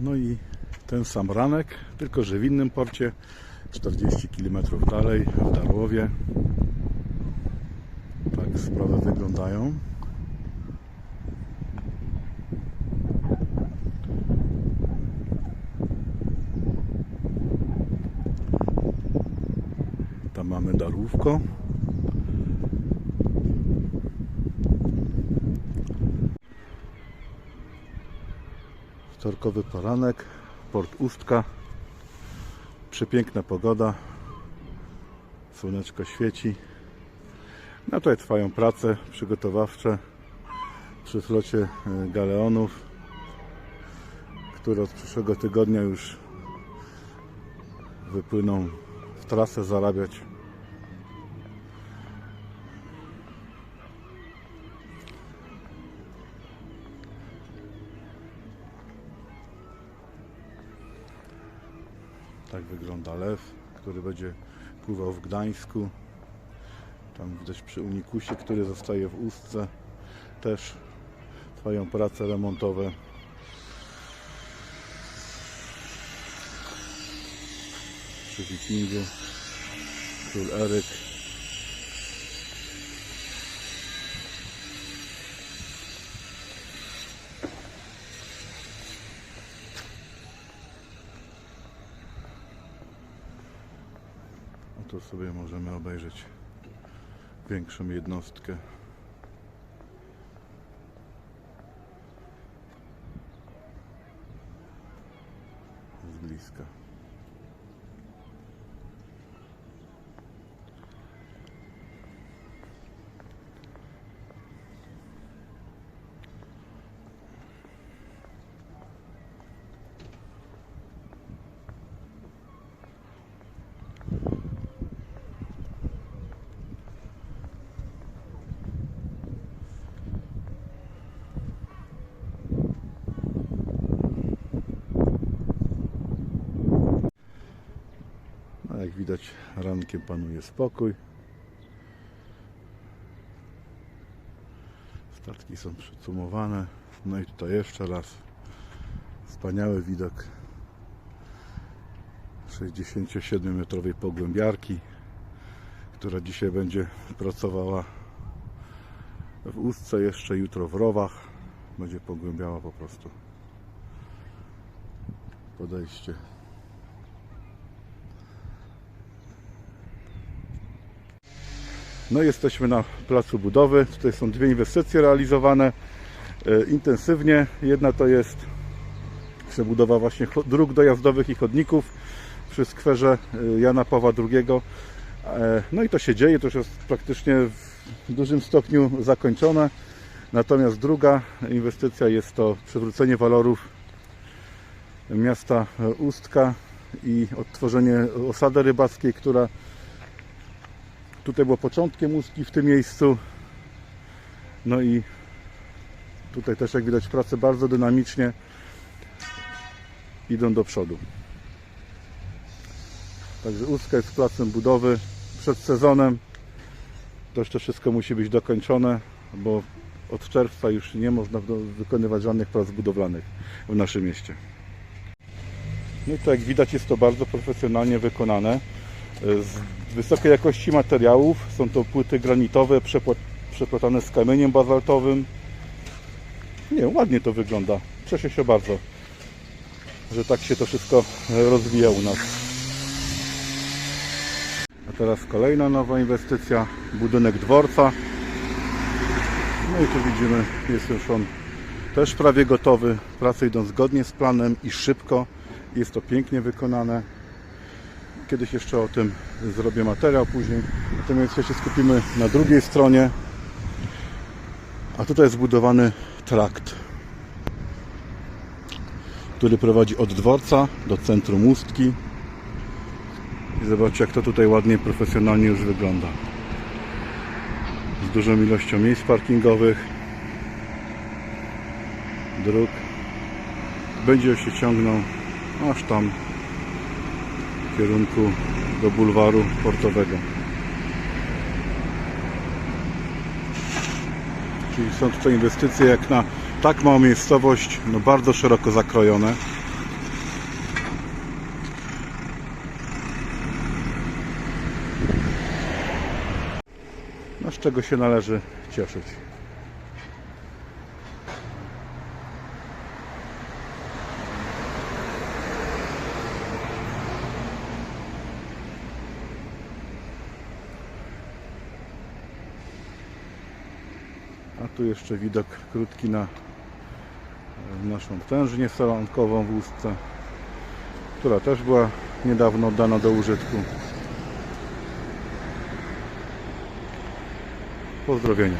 No i ten sam ranek, tylko że w innym porcie, 40 km dalej, w Darłowie. Tak sprawy wyglądają. Tam mamy Darłówko. Wtorkowy poranek, port Ustka. Przepiękna pogoda. Słoneczko świeci. No tutaj trwają prace przygotowawcze przy flocie e, galeonów, które od przyszłego tygodnia już wypłyną w trasę zarabiać. Tak wygląda lew, który będzie pływał w Gdańsku. Tam widać przy Unikusie, który zostaje w Ustce. Też trwają prace remontowe. Przy Wikingu. Król Eryk. Tu sobie możemy obejrzeć większą jednostkę. Z bliska. Jak widać rankiem panuje spokój. Statki są przycumowane. No i tutaj jeszcze raz wspaniały widok 67-metrowej pogłębiarki, która dzisiaj będzie pracowała w Ustce, jeszcze jutro w Rowach. Będzie pogłębiała po prostu podejście. No jesteśmy na placu budowy. Tutaj są dwie inwestycje realizowane e, intensywnie. Jedna to jest przebudowa właśnie dróg dojazdowych i chodników przy skwerze e, Jana Pawła II. E, No i to się dzieje, to już jest praktycznie w dużym stopniu zakończone. Natomiast druga inwestycja jest to przywrócenie walorów miasta Ustka i odtworzenie osady rybackiej, która Tutaj było początkiem ustki w tym miejscu. No i tutaj też jak widać prace bardzo dynamicznie idą do przodu. Także Ustka jest placem budowy przed sezonem. To jeszcze wszystko musi być dokończone, bo od czerwca już nie można wykonywać żadnych prac budowlanych w naszym mieście. No i to jak widać jest to bardzo profesjonalnie wykonane z wysokiej jakości materiałów. Są to płyty granitowe przeplatane z kamieniem bazaltowym. Nie, ładnie to wygląda. Cieszę się bardzo, że tak się to wszystko rozwija u nas. A teraz kolejna nowa inwestycja, budynek dworca. No i tu widzimy, jest już on też prawie gotowy. Prace idą zgodnie z planem i szybko. Jest to pięknie wykonane. Kiedyś jeszcze o tym zrobię materiał później. Natomiast się skupimy na drugiej stronie. A tutaj jest zbudowany trakt, który prowadzi od dworca do centrum Ustki. I zobaczcie jak to tutaj ładnie, profesjonalnie już wygląda. Z dużą ilością miejsc parkingowych, dróg. Będzie się ciągnął aż tam w kierunku do bulwaru portowego. Czyli są tutaj inwestycje jak na tak małą miejscowość, no bardzo szeroko zakrojone. No z czego się należy cieszyć. Tu jeszcze widok krótki na e, naszą tężnię salonkową w Ustce, która też była niedawno oddana do użytku. Pozdrowienia.